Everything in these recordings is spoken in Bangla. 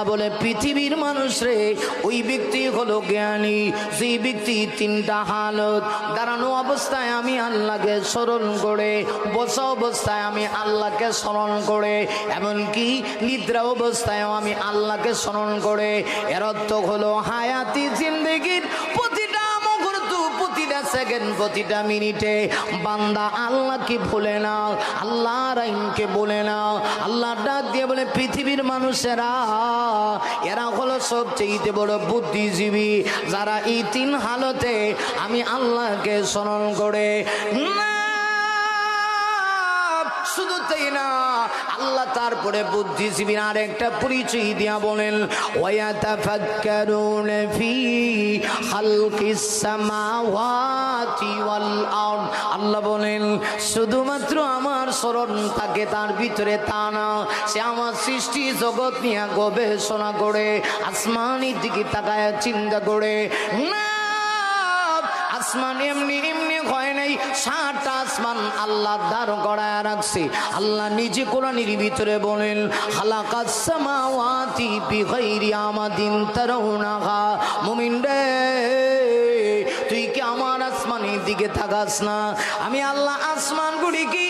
আল্লাহ বলে, পৃথিবীর মানুষ রে, ওই ব্যক্তি হলো জ্ঞানী। সেই ব্যক্তি তিনটা হালত, দাঁড়ানো অবস্থায় আমি আল্লাহকে স্মরণ করে, বসা অবস্থায় আমি আল্লাহকে স্মরণ করে, এমনকি নিদ্রা অবস্থায়ও আমি আল্লাহকে স্মরণ করে। এর অর্থ হলো, হায়াতি জিন্দগির সেকেন্ড প্রতিটা মিনিটে, বান্দা আল্লাহকে ভুলে না আল্লাহ রাইনকে বলে না আল্লাহ ডাক দিয়ে বলে, পৃথিবীর মানুষেরা, এরা হলো সবচেয়ে বড় বুদ্ধিজীবী। যারা এই তিন হালতে আমি আল্লাহকে স্মরণ করে, না শুধু তাই না, আল্লাহ তারপরে বুদ্ধিজীবীর আর একটা পরিচয় দিয়া বলেন ওয়াতাফাক্কারুন ফি খালকিস সামাওয়াতি ওয়াল আরদ। আল্লাহ বলেন, শুধুমাত্র আমার স্মরণ থাকে, তার ভিতরে তা না। সে আমার সৃষ্টি জগৎ নিয়ে গবেষণা করে, আসমানের দিকে তাকায় চিন্তা করে, না আসমান এমনি এমনি হয় নাই সাতটা আসমান আল্লাহ দাঁড় গড়ায় রাখছে। আল্লাহ নিজে কোরআনের ভিতরে বলেন হালাকাত সামাওয়াতি বিগাইরি আমাদিন তারাউনাহা। মুমিন রে, তুই কি আমার আসমানের দিকে থাকাস না? আমি আল্লাহ আসমানগুলি কি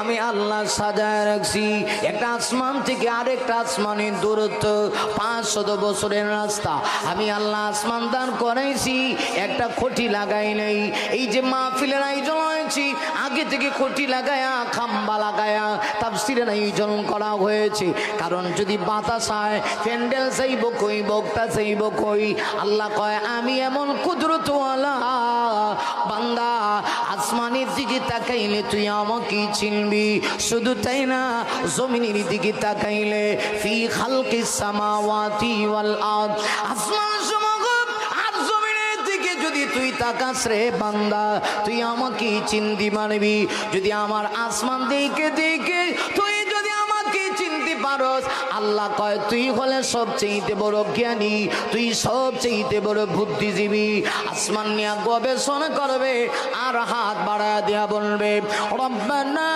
আমি আল্লাহ সাজায় রাখছি। একটা আসমান থেকে আরেকটা আসমানের দূরত্ব, পাঁচশত বছরের রাস্তা। আমি আল্লাহ আসমান দান করাইছি, একটা খুঁটি লাগাই নাই। এই যে মাহফিলের আয়োজন হয়েছি, আগে থেকে খুঁটি লাগায়া, খাম্বা লাগায়া, তাফসিরের আয়োজন করা হয়েছে। কারণ যদি বাতাস হয়, প্যান্ডেল চাইব কই, বক্তা চাইব কই? আল্লাহ কয়, আমি এমন কুদরতওয়ালা, বান্দা আসমানের দিকে তাকাইলে তুই আমাকে চিনবি। শুধু তাই না, জমিনের দিকে তাকাইলে, ফি খালকে সামাওয়াতি ওয়াল আদ আসমান তুই তাকাস রে বান্দা, তুই আমাকে চিন্তি মানবি। যদি আমার আসমান দিকে দিকে তুই পারস আল্লাহ কয়, তুই হলে সবচেয়ে বড় জ্ঞানী, তুই সবচেয়ে বড় বুদ্ধিজীবী। আসমান নিয়ে গবেষণা করবে, আর হাত বাড়া দেয়া বলবে মা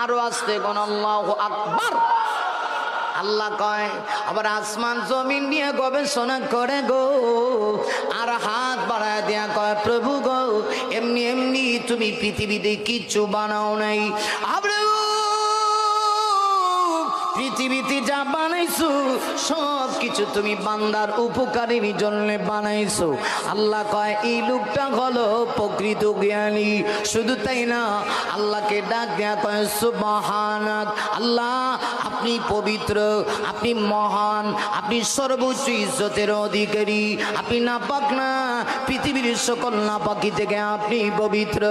আরও আসতে আল্লাহ আকবার আল্লাহ কয়, আবার আসমান জমিন নিয়ে গবেষণা করে গো। আর হাত বাড়ায় দেয়া কয়, প্রভু গো, এমনি এমনি তুমি পৃথিবীতে কিচ্ছু বানাও নাই। আবার পৃথিবীতে যা বানাইছো সব কিছু তুমি বান্দার উপকারের জন্য বানাইছো। আল্লাহ কয়, এই লোকটা হলো প্রকৃত জ্ঞানী। শুধু তাই না, আল্লাহকে ডাক দেয়া কয় সুবহানাত আল্লাহ, আপনি পবিত্র, আপনি মহান, আপনি সর্বোচ্চ ইজ্জতের অধিকারী। আপনি নাপাক না, পৃথিবীর সকল নাপাকি থেকে আপনি পবিত্র।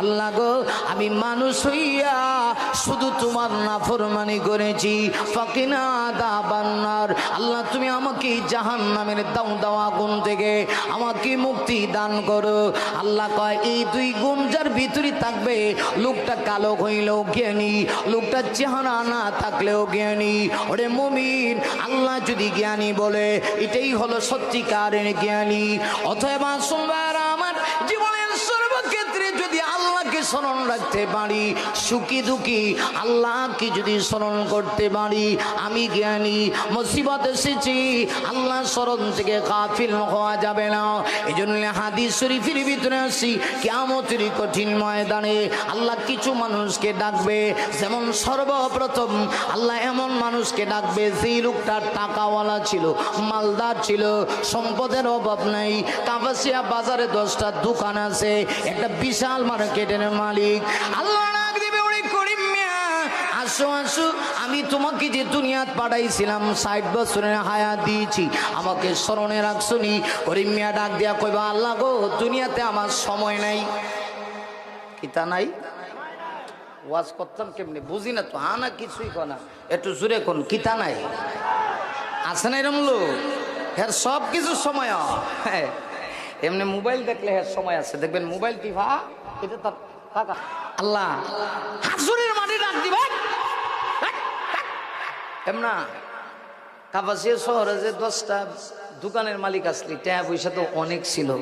আল্লাহ গো, আমি মানুষ হইয়া শুধু তোমার না নাফরমানি করেছি। আল্লাহ, তুমি আমাকে জাহান নামের দাও দাওয়া গুণ থেকে। আমাকে মুক্তি দান করো। আল্লাহ কয়, এই দুই গুণ যার ভিতরে থাকবে, লোকটা কালো হইলেও জ্ঞানী, লোকটা চেহারা না থাকলেও জ্ঞানী। ওরে মুমিন, আল্লাহ যদি জ্ঞানী বলে, এটাই হলো সত্যিকারের জ্ঞানী। অথবা পারি সুখী দুঃখী। আল্লাহকে যদি স্মরণ করতে পারি, আমি জ্ঞানী, মুসিবত এসেছি। আল্লাহ স্মরণ থেকে কাফিল হওয়া যাবে না। এই জন্য হাদিস শরীফের ভিতরে আসি কেমতের কঠিন ময়দানে আল্লাহ কিছু মানুষকে ডাকবে, যেমন সর্বপ্রথম আল্লাহ এমন মানুষকে ডাকবে, যেই লোকটার টাকাওয়ালা ছিল, মালদার ছিল, সম্পদের অভাব নাই। কাপাসিয়া বাজারে দশটা দোকান আছে, একটা বিশাল মার্কেটের মালিক। আল্লাহ ডাক আসো আসো, আমি তোমাকে যে দুনিয়াত পাঠাইছিলাম, ষাট বছরের হায়াত দিয়েছি। আমাকে স্মরণে রাখছো নি ডাক দিয়া কইবা, আল্লাহ গো, দুনিয়াতে আমার সময় নাই। কিতা নাই? ওয়াজ করতাম কেমনি? বুঝি না তো হা না, কিছুই কনা একটু জুড়ে কোন, কিতা নাই? আছে না এরম লোক হ্যাঁ সব কিছু সময়। হ্যাঁ এমনি মোবাইল দেখলে হ্যাঁ সময় আছে। দেখবেন মোবাইল টিভা, এটা তার টাকা আল্লাহ হাসুরের মাটি ডাক দিবেন এমনা কাপাসিয়া শহরে যে দশটা দোকানের মালিক আসলি, টাকা পয়সা তো অনেক ছিল।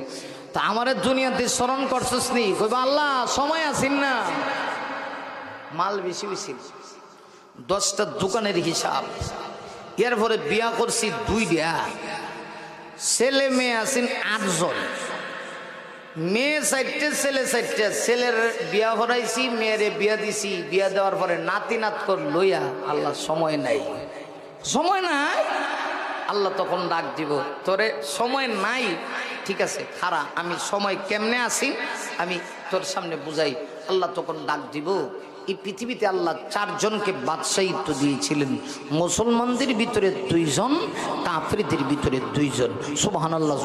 তা আমার দুনিয়াতে স্মরণ করছিস নি? কইবা, আল্লাহ, সময় আসিন না। মাল বেশি বেশি। দশটা দোকানের হিসাব। এরপরে বিয়া করছি দুই দুইটা। ছেলে মেয়ে আছেন আটজন। মেয়ে চারটে, ছেলে চারটে। ছেলের বিয়া হরাইছি মেয়েরে বিয়া দিছি। বিয়া দেওয়ার পরে নাতি নাত কর লইয়া আল্লাহ সময় নাই। সময় নাই? আল্লাহ তখন ডাক দিব, তোরে সময় নাই? ঠিক আছে, খারা, আমি সময় কেমনে আসি আমি তোর সামনে বুঝাই। আল্লাহ তখন ডাক দিব, এই পৃথিবীতে আল্লাহ চারজনকে বাদশাহিত্ব দিয়েছিলেন। মুসলমানদের ভিতরে দুইজন, কাফরিদের ভিতরে দুইজন। সুবহান আল্লাহ